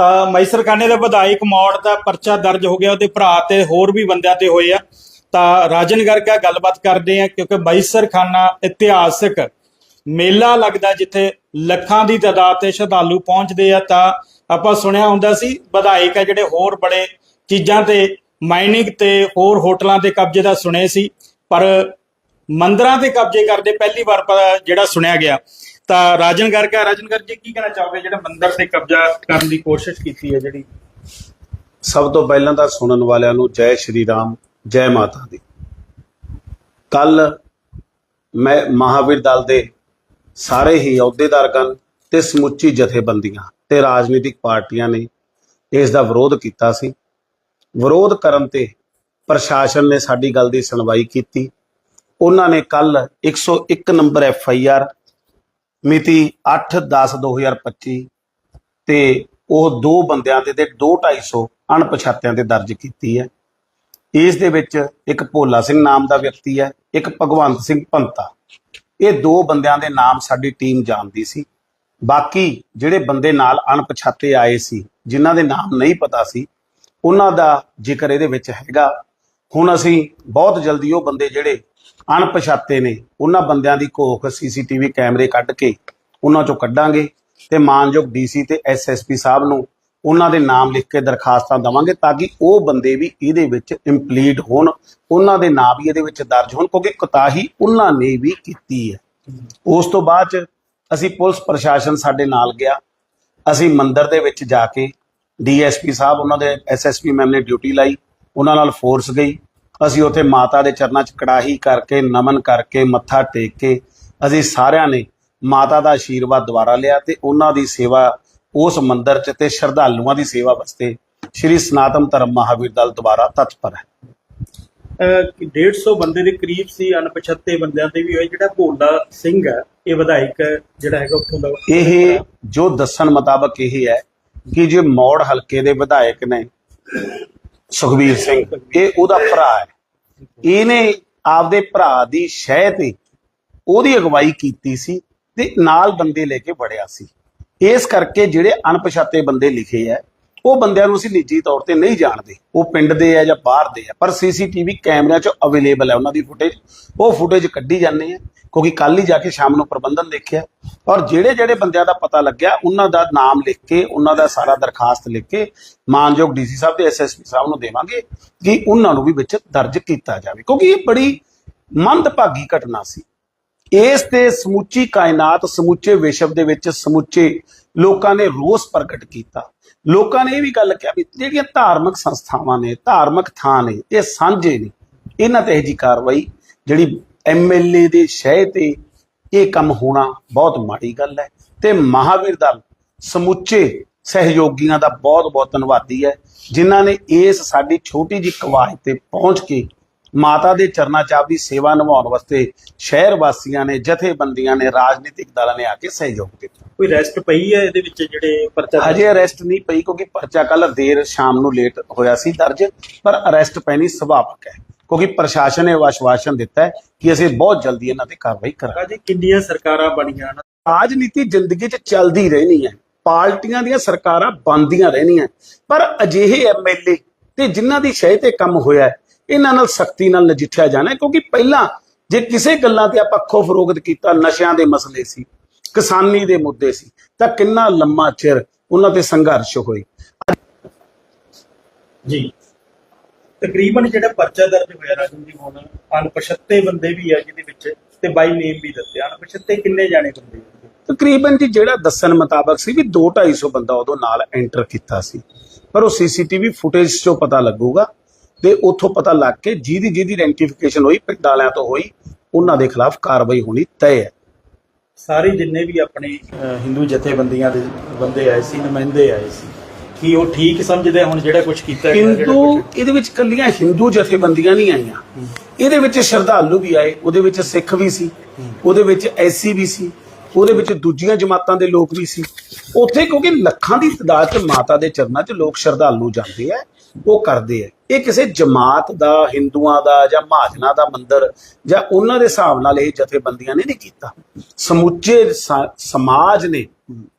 ਤਾਂ ਮੈਸਰਖਾਨੇ ਦੇ ਵਿਧਾਇਕ ਮੌੜ ਦਾ ਪਰਚਾ ਦਰਜ ਹੋ ਗਿਆ, ਉਹਦੇ ਭਰਾ ਤੇ ਹੋਰ ਵੀ ਬੰਦਿਆਂ ਤੇ ਹੋਏ ਆ। ਤਾਂ ਰਾਜਨ ਗਰਗਾ ਗੱਲਬਾਤ ਕਰਦੇ ਆ, ਕਿਉਂਕਿ ਮੈਸਰਖਾਨਾ ਇਤਿਹਾਸਕ ਮੇਲਾ ਲੱਗਦਾ ਜਿੱਥੇ ਲੱਖਾਂ ਦੀ ਤਾਦਾਦ ਤੇ ਸ਼ਰਧਾਲੂ ਪਹੁੰਚਦੇ ਆ। ਤਾਂ ਆਪਾਂ ਸੁਣਿਆ ਹੁੰਦਾ ਸੀ, ਵਿਧਾਇਕ ਆ ਜਿਹੜੇ ਹੋਰ ਬੜੇ ਚੀਜ਼ਾਂ ਤੇ, ਮਾਈਨਿੰਗ ਤੇ, ਹੋਰ ਹੋਟਲਾਂ ਤੇ ਕਬਜ਼ੇ ਦਾ ਸੁਣੇ ਸੀ, ਪਰ ਮੰਦਰਾਂ ਤੇ ਕਬਜ਼ੇ ਕਰਦੇ, ਪਹਿਲੀ ਵਾਰ ਜਿਹੜਾ ਸੁਣਿਆ ਗਿਆ। ਤਾਂ ਰਾਜਨ ਗਰਗਾ ਰਾਜਨ ਗਰਗ ਜੀ, ਕੀ ਕਹਿਣਾ ਚਾਹੋਗੇ? ਜਿਹੜਾ ਮੰਦਰ ਤੇ ਕਬਜ਼ਾ ਕਰਨ ਦੀ ਕੋਸ਼ਿਸ਼ ਕੀਤੀ ਹੈ ਜਿਹੜੀ? ਸਭ ਤੋਂ ਪਹਿਲਾਂ ਤਾਂ ਸੁਣਨ ਵਾਲਿਆਂ ਨੂੰ ਜੈ ਸ਼੍ਰੀ ਰਾਮ, ਜੈ ਮਾਤਾ ਦੀ। ਕੱਲ ਮੈਂ ਮਹਾਵੀਰ ਦਲ ਦੇ ਸਾਰੇ ਹੀ ਅਹੁਦੇਦਾਰਗਣ ਤੇ ਸਮੁੱਚੀ ਜਥੇਬੰਦੀਆਂ ਤੇ ਰਾਜਨੀਤਿਕ ਪਾਰਟੀਆਂ ਨੇ ਇਸ ਦਾ ਵਿਰੋਧ ਕੀਤਾ ਸੀ। ਵਿਰੋਧ ਕਰਨ ਤੇ ਪ੍ਰਸ਼ਾਸਨ ਨੇ ਸਾਡੀ ਗੱਲ ਦੀ ਸੁਣਵਾਈ ਕੀਤੀ। ਉਹਨਾਂ ਨੇ ਕੱਲ 101 ਨੰਬਰ ਐਫ ਆਈ ਆਰ ਮਿਤੀ 8/10/2025 ਤੇ ਉਹ ਦੋ ਬੰਦਿਆਂ ਦੇ ਤੇ 2-250 ਅਣਪਛਾਤਿਆਂ ਤੇ ਦਰਜ ਕੀਤੀ ਹੈ। ਇਸ ਦੇ ਵਿੱਚ ਇੱਕ ਭੋਲਾ ਸਿੰਘ ਨਾਮ ਦਾ ਵਿਅਕਤੀ ਹੈ, ਇੱਕ ਭਗਵੰਤ ਸਿੰਘ ਪੰਤਾ। ਇਹ ਦੋ ਬੰਦਿਆਂ ਦੇ ਨਾਮ ਸਾਡੀ ਟੀਮ ਜਾਣਦੀ ਸੀ। ਬਾਕੀ ਜਿਹੜੇ ਬੰਦੇ ਨਾਲ ਅਣਪਛਾਤੇ ਆਏ ਸੀ, ਜਿਨ੍ਹਾਂ ਦੇ ਨਾਮ ਨਹੀਂ ਪਤਾ ਸੀ, ਉਹਨਾਂ ਦਾ ਜ਼ਿਕਰ ਇਹਦੇ ਵਿੱਚ ਹੈਗਾ। ਹੁਣ ਅਸੀਂ ਬਹੁਤ ਜਲਦੀ ਉਹ ਬੰਦੇ ਜਿਹੜੇ ਅਣਪਛਾਤੇ ਨੇ। ਉਹਨਾਂ ਬੰਦਿਆਂ ਦੀ ਘੋਖ ਸੀਸੀਟੀਵੀ ਕੈਮਰੇ ਕੱਢ ਕੇ ਉਹਨਾਂ ਚੋਂ ਕੱਢਾਂਗੇ ਤੇ ਮਾਨਯੋਗ ਡੀਸੀ ਤੇ ਐਸਐਸਪੀ ਸਾਹਿਬ ਨੂੰ ਉਹਨਾਂ ਦੇ ਨਾਮ ਲਿਖ ਕੇ ਦਰਖਾਸਤਾਂ ਦਵਾਂਗੇ ਤਾਂ ਕਿ ਉਹ ਬੰਦੇ ਵੀ ਇਹਦੇ ਵਿੱਚ ਇੰਪਲੀਟ ਹੋਣ। ਉਹਨਾਂ ਦੇ ਨਾਮ ਵੀ ਇਹਦੇ ਵਿੱਚ ਦਰਜ ਹੋਣ, ਕਿਉਂਕਿ ਕੁਤਾਹੀ ਉਹਨਾਂ ਨੇ ਵੀ ਕੀਤੀ ਹੈ। ਉਸ ਤੋਂ ਬਾਅਦ ਚ ਅਸੀਂ ਪੁਲਿਸ ਪ੍ਰਸ਼ਾਸਨ ਸਾਡੇ ਨਾਲ ਗਿਆ। ਅਸੀਂ ਮੰਦਿਰ ਦੇ ਵਿੱਚ ਜਾ ਕੇ ਡੀਐਸਪੀ ਸਾਹਿਬ, ਉਹਨਾਂ ਦੇ ਐਸਐਸਪੀ ਮੈਮ ਨੇ ਡਿਊਟੀ ਲਾਈ। ਉਹਨਾਂ ਨਾਲ ਫੋਰਸ ਗਈ। ਅਸੀਂ ਉੱਥੇ ਮਾਤਾ ਦੇ ਚਰਨਾਂ 'ਚ ਕੜਾਹੀ ਕਰਕੇ ਨਮਨ ਕਰਕੇ ਮੱਥਾ ਟੇਕ ਕੇ ਅਸੀਂ ਸਾਰਿਆਂ ਨੇ ਮਾਤਾ ਦਾ ਆਸ਼ੀਰਵਾਦ ਦੁਆਰਾ ਲਿਆ ਤੇ ਉਹਨਾਂ ਦੀ ਸੇਵਾ ਉਸ ਮੰਦਿਰ 'ਚ ਤੇ ਸ਼ਰਧਾਲੂਆਂ ਦੀ ਸੇਵਾ ਵਾਸਤੇ ਸ਼੍ਰੀ ਸਨਾਤਨ ਧਰਮ ਮਹਾਵੀਰ ਦਲ ਦੁਆਰਾ ਤਤਪਰ ਹੈ। ਅਹ 150 ਬੰਦੇ ਦੇ ਕਰੀਬ ਸੀ ਅਣਪਛਾਤੇ ਬੰਦਿਆਂ ਤੇ ਵੀ ਹੋਏ। ਜਿਹੜਾ ਭੋਲਾ ਸਿੰਘ ਹੈ ਇਹ ਵਿਧਾਇਕ ਜਿਹੜਾ ਹੈਗਾ ਉੱਥੋਂ ਦਾ ਇਹ ਜੋ ਦੱਸਣ ਮੁਤਾਬਕ ਇਹ ਹੈ ਕਿ ਜੇ ਮੌੜ ਹਲਕੇ ਦੇ ਵਿਧਾਇਕ ਨੇ ਸੁਖਬੀਰ ਸਿੰਘ, ਇਹ ਉਹਦਾ ਭਰਾ ਹੈ। ਇਹਨੇ ਆਪਦੇ ਭਰਾ ਦੀ ਸ਼ਹਿ ਤੇ ਉਹਦੀ ਅਗਵਾਈ ਕੀਤੀ ਸੀ ਤੇ ਨਾਲ ਬੰਦੇ ਲੈ ਕੇ ਵੜਿਆ ਸੀ। ਇਸ ਕਰਕੇ ਜਿਹੜੇ ਅਣਪਛਾਤੇ ਬੰਦੇ ਲਿਖੇ ਆ ਉਹ ਬੰਦਿਆਂ ਨੂੰ ਅਸੀਂ ਨਿੱਜੀ ਤੌਰ ਤੇ ਨਹੀਂ ਜਾਣਦੇ। ਉਹ ਪਿੰਡ ਦੇ ਆ ਜਾਂ ਬਾਹਰ ਦੇ ਆ, ਪਰ ਸੀਸੀਟੀਵੀ ਕੈਮਰਿਆਂ 'ਚ ਅਵੇਲੇਬਲ ਹੈ ਉਹਨਾਂ ਦੀ ਫੁਟੇਜ ਉਹ ਫੁਟੇਜ ਕੱਢੀ ਜਾਂਦੇ ਆ, ਕਿਉਂਕਿ ਕੱਲ ਹੀ ਜਾ ਕੇ ਸ਼ਾਮ ਨੂੰ ਪ੍ਰਬੰਧਨ ਦੇਖਿਆ। ਔਰ ਜਿਹੜੇ ਜਿਹੜੇ ਬੰਦਿਆਂ ਦਾ ਪਤਾ ਲੱਗਿਆ, ਉਹਨਾਂ ਦਾ ਨਾਮ ਲਿਖ ਕੇ, ਉਹਨਾਂ ਦਾ ਸਾਰਾ ਦਰਖਾਸਤ ਲਿਖ ਕੇ ਮਾਨਯੋਗ ਡੀਸੀ ਸਾਹਿਬ ਤੇ ਐਸਐਸਪੀ ਸਾਹਿਬ ਨੂੰ ਦੇਵਾਂਗੇ ਕਿ ਉਹਨਾਂ ਨੂੰ ਵੀ ਵਿੱਚ ਦਰਜ ਕੀਤਾ ਜਾਵੇ। ਕਿਉਂਕਿ ਇਹ ਬੜੀ ਮੰਦਭਾਗੀ ਘਟਨਾ ਸੀ। ਇਸ ਤੇ ਸਮੁੱਚੀ ਕਾਇਨਾਤ, ਸਮੁੱਚੇ ਵਿਸ਼ਵ ਦੇ ਵਿੱਚ ਸਮੁੱਚੇ ਲੋਕਾਂ ਨੇ ਰੋਸ ਪ੍ਰਗਟ ਕੀਤਾ। ਲੋਕਾਂ ਨੇ ਇਹ ਵੀ ਗੱਲ ਕਿਹਾ ਵੀ ਜਿਹੜੀਆਂ ਧਾਰਮਿਕ ਸੰਸਥਾਵਾਂ ਨੇ, ਧਾਰਮਿਕ ਥਾਂ ਨੇ, ਇਹ ਸਾਂਝੇ ਨੇ, ਇਹਨਾਂ ਤੇ ਇਹ ਜੀ ਕਾਰਵਾਈ ਜਿਹੜੀ ਐਮਐਲਏ ਦੇ ਸ਼ਹਿ ਤੇ ਇਹ ਕੰਮ ਹੋਣਾ ਬਹੁਤ ਮਾੜੀ ਗੱਲ ਹੈ ਤੇ ਮਹਾਵੀਰ ਦਲ ਸਮੁੱਚੇ ਸਹਿਯੋਗੀਆਂ ਦਾ ਬਹੁਤ ਬਹੁਤ ਧੰਨਵਾਦੀ ਹੈ, ਜਿਨ੍ਹਾਂ ਨੇ ਇਸ ਸਾਡੀ ਛੋਟੀ ਜਿਹੀ ਕਵਾਇਦ ਤੇ ਪਹੁੰਚ ਕੇ ਮਾਤਾ ਦੇ ਚਰਨਾਂ 'ਚ ਆਪਦੀ ਸੇਵਾ ਨਿਭਾਉਣ ਵਾਸਤੇ ਸ਼ਹਿਰ ਵਾਸੀਆਂ ਨੇ ਜਥੇਬੰਦੀਆਂ ਨੇ ਰਾਜਨੀਤਿਕ ਦਲਾਂ ਨੇ ਆ ਕੇ ਸਹਿਯੋਗ ਦਿੱਤਾ। ਕੋਈ ਰੈਸਟ ਪਈ ਹੈ ਇਹਦੇ ਵਿੱਚ ਜਿਹੜੇ ਪਰਚਾ ਹਜੇ ਅਰੈਸਟ ਨਹੀਂ ਪਈ ਕਿਉਂਕਿ ਪਰਚਾ ਕੱਲ ਦੇਰ ਸ਼ਾਮ ਨੂੰ ਲੇਟ ਹੋਇਆ ਸੀ ਦਰਜ ਪਰ ਅਰੈਸਟ ਪੈਣੀ ਸੁਭਾਵਕ ਹੈ ਕਿਉਂਕਿ ਪ੍ਰਸ਼ਾਸਨ ਨੇ ਆਸ਼ਵਾਸਨ ਦਿੱਤਾ ਹੈ ਕਿ ਅਸੀਂ ਬਹੁਤ ਜਲਦੀ ਇਹਨਾਂ ਤੇ ਕਾਰਵਾਈ ਕਰਾਂਗੇ। ਕਿੰਨੀਆਂ ਸਰਕਾਰਾਂ ਬਣੀਆਂ? ਰਾਜਨੀਤੀ ਜ਼ਿੰਦਗੀ 'ਚ ਚੱਲਦੀ ਰਹਿਣੀ ਹੈ। ਪਾਰਟੀਆਂ ਦੀਆਂ ਸਰਕਾਰਾਂ ਬਣਦੀਆਂ ਰਹਿਣੀਆਂ। ਪਰ ਅਜਿਹੇ ਐਮਐਲਏ ਤੇ ਜਿਨ੍ਹਾਂ ਦੀ ਸ਼ਹਿ ਤੇ ਕੰਮ ਹੋਇਆ ਇਹਨਾਂ ਨਾਲ ਸਖਤੀ ਨਾਲ ਨਜਿੱਠਿਆ ਜਾਣਾ ਕਿਉਂਕਿ ਪਹਿਲਾਂ ਜੇ ਕਿਸੇ ਗੱਲਾਂ ਤੇ ਆਪਾਂ ਅੱਖੋਂ ਫਰੋਗਤ ਕੀਤਾ ਨਸ਼ਿਆਂ ਦੇ ਮਸਲੇ ਸੀ ਕਿਸਾਨੀ ਦੇ ਮੁੱਦੇ ਸੀ ਤਾਂ ਕਿੰਨਾ ਲੰਮਾ ਚਿਰ ਉਹਨਾਂ ਤੇ ਸੰਘਰਸ਼ ਹੋਏ। ਜੀ। ਤਕਰੀਬਨ ਜਿਹੜਾ ਪਰਚਾ ਦਰਜ ਹੋਇਆ ਰਾਜਨ ਜੀ ਹੁਣ ਅਣਪਛਾਤੇ ਬੰਦੇ ਵੀ ਆ ਜਿਹਦੇ ਵਿੱਚ ਤੇ ਬਾਈ ਨੇਮ ਵੀ ਦੱਸਿਆ। ਅਣਪਛਾਤੇ ਕਿੰਨੇ ਜਾਣੇ ਬੰਦੇ? ਤਕਰੀਬਨ ਜੀ ਜਿਹੜਾ ਦੱਸਣ ਮੁਤਾਬਕ ਸੀ ਵੀ 2-250 ਬੰਦਾ ਉਦੋਂ ਨਾਲ ਐਂਟਰ ਕੀਤਾ ਸੀ। ਪਰ ਉਹ ਸੀਸੀਟੀਵੀ ਫੁਟੇਜ 'ਚੋਂ ਪਤਾ ਲੱਗੂਗਾ ਤੇ ਉੱਥੋਂ ਪਤਾ ਲੱਗ ਕੇ ਜਿਹਦੀ ਜਿਹਦੀ ਆਇਡੈਂਟੀਫਿਕੇਸ਼ਨ ਹੋਈ ਪਿੰਡ ਵਾਲਿਆਂ ਤੋਂ ਹੋਈ ਉਹਨਾਂ ਦੇ ਖਿਲਾਫ ਕਾਰਵਾਈ ਹੋਣੀ ਤੈਅ ਹੈ। ਸਾਰੇ ਜਿੰਨੇ ਵੀ ਆਪਣੇ ਹਿੰਦੂ ਜਥੇਬੰਦੀਆਂ ਦੇ ਬੰਦੇ ਆਏ ਸੀ ਨੁਮਾਇੰਦੇ ਆਏ ਸੀ ਕੀ ਉਹ ਠੀਕ ਸਮਝਦੇ ਹੁਣ ਜਿਹੜਾ ਕੁਝ ਕੀਤਾ ਹਿੰਦੂ ਇਹਦੇ ਵਿੱਚ ਕੱਲੀਆਂ ਹਿੰਦੂ ਜਥੇਬੰਦੀਆਂ ਨਹੀਂ ਆਈਆਂ। ਇਹਦੇ ਵਿੱਚ ਸ਼ਰਧਾਲੂ ਵੀ ਆਏ ਉਹਦੇ ਵਿੱਚ ਸਿੱਖ ਵੀ ਸੀ ਉਹਦੇ ਵਿੱਚ ਐਸਸੀ ਵੀ ਸੀ ਉਹਦੇ ਵਿੱਚ ਦੂਜੀਆਂ ਜਮਾਤਾਂ ਦੇ ਲੋਕ ਵੀ ਸੀ। ਉੱਥੇ ਕਿਉਂਕਿ ਲੱਖਾਂ ਦੀ ਤਦਾਦ 'ਚ ਮਾਤਾ ਦੇ ਚਰਨਾਂ 'ਚ ਲੋਕ ਸ਼ਰਧਾਲੂ ਜਾਂਦੇ ਆ ਉਹ ਕਰਦੇ ਆ। ਇਹ ਕਿਸੇ ਜਮਾਤ ਦਾ, ਹਿੰਦੂਆਂ ਦਾ ਜਾਂ ਮਹਾਜਨਾਂ ਦਾ ਮੰਦਰ ਜਾਂ ਉਹਨਾਂ ਦੇ ਹਿਸਾਬ ਨਾਲ ਇਹ ਜਥੇਬੰਦੀਆਂ ਨੇ ਨਹੀਂ ਕੀਤਾ। ਸਮੁੱਚੇ ਸਮਾਜ ਨੇ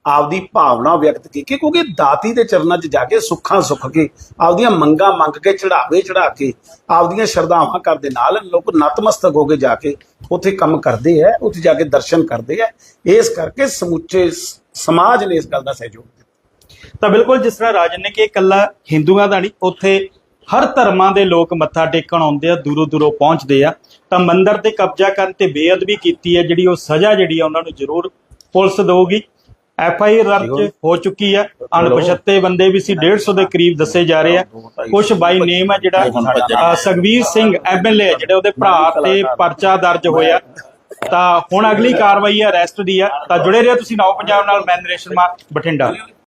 ਆਪਦੀ ਭਾਵਨਾ ਵਿਅਕਤ ਕੀਤੀ ਕਿਉਂਕਿ ਦਾਤੀ ਦੇ ਚਰਨਾਂ 'ਚ ਜਾ ਕੇ ਸੁੱਖਾਂ ਸੁੱਖ ਕੇ, ਆਪਦੀਆਂ ਮੰਗਾਂ ਮੰਗ ਕੇ ਚੜਾਵੇ ਚੜਾ ਕੇ, ਆਪਦੀਆਂ ਸ਼ਰਧਾਵਾਂ ਕਰਦੇ ਨਾਲ ਲੋਕ ਨਤਮਸਤਕ ਹੋ ਕੇ ਜਾ ਕੇ ਉੱਥੇ ਕੰਮ ਕਰਦੇ ਆ ਉੱਥੇ ਜਾ ਕੇ ਦਰਸ਼ਨ ਕਰਦੇ ਆ ਇਸ ਕਰਕੇ ਸਮੁੱਚੇ ਸਮਾਜ ਨੇ ਇਸ ਗੱਲ ਦਾ ਸਹਿਯੋਗ ਦਿੱਤਾ। ਤਾਂ ਬਿਲਕੁਲ ਜਿਸ ਤਰ੍ਹਾਂ ਰਾਜਨ ਨੇ ਕਿ ਇਕੱਲਾ ਹਿੰਦੂਆਂ ਦਾ ਨਹੀਂ, ਉੱਥੇ ਹਰ ਧਰਮਾਂ ਦੇ ਲੋਕ ਮੱਥਾ ਟੇਕਣ ਆਉਂਦੇ ਆ ਦੂਰੋਂ ਦੂਰੋਂ ਪਹੁੰਚਦੇ ਆ। ਤਾਂ ਮੰਦਿਰ ਤੇ ਕਬਜ਼ਾ ਕਰਨ ਤੇ ਬੇਅਦਬੀ ਕੀਤੀ ਹੈ ਜਿਹੜੀ ਉਹ ਸਜ਼ਾ ਜਿਹੜੀ ਆ ਉਹਨਾਂ ਨੂੰ ਜ਼ਰੂਰ ਪੁਲਿਸ ਦੇਊਗੀ। ਐਫ ਆਈ ਆਰ ਦਰਜ ਹੋ ਚੁੱਕੀ ਆ। ਅਣਪਛਾਤੇ ਬੰਦੇ ਵੀ ਸੀ 150 ਦੇ ਕਰੀਬ ਦੱਸੇ ਜਾ ਰਹੇ ਆ। ਕੁਝ ਬਾਈ ਨੇਮ ਹੈ ਜਿਹੜਾ ਸਗਵੀਰ ਸਿੰਘ ਐਮਐਲਏ ਜਿਹੜੇ ਉਹਦੇ ਭਰਾ ਤੇ ਪਰਚਾ ਦਰਜ ਹੋਇਆ। ਤਾਂ ਹੁਣ ਅਗਲੀ ਕਾਰਵਾਈ ਹੈ ਅਰੈਸਟ ਦੀ ਆ। ਤਾਂ ਜੁੜੇ ਰਹੋ ਤੁਸੀਂ ਨੌ ਪੰਜਾਬ ਨਾਲ ਮੈਂ ਨਰੇਸ਼ ਸ਼ਰਮਾ ਬਠਿੰਡਾ।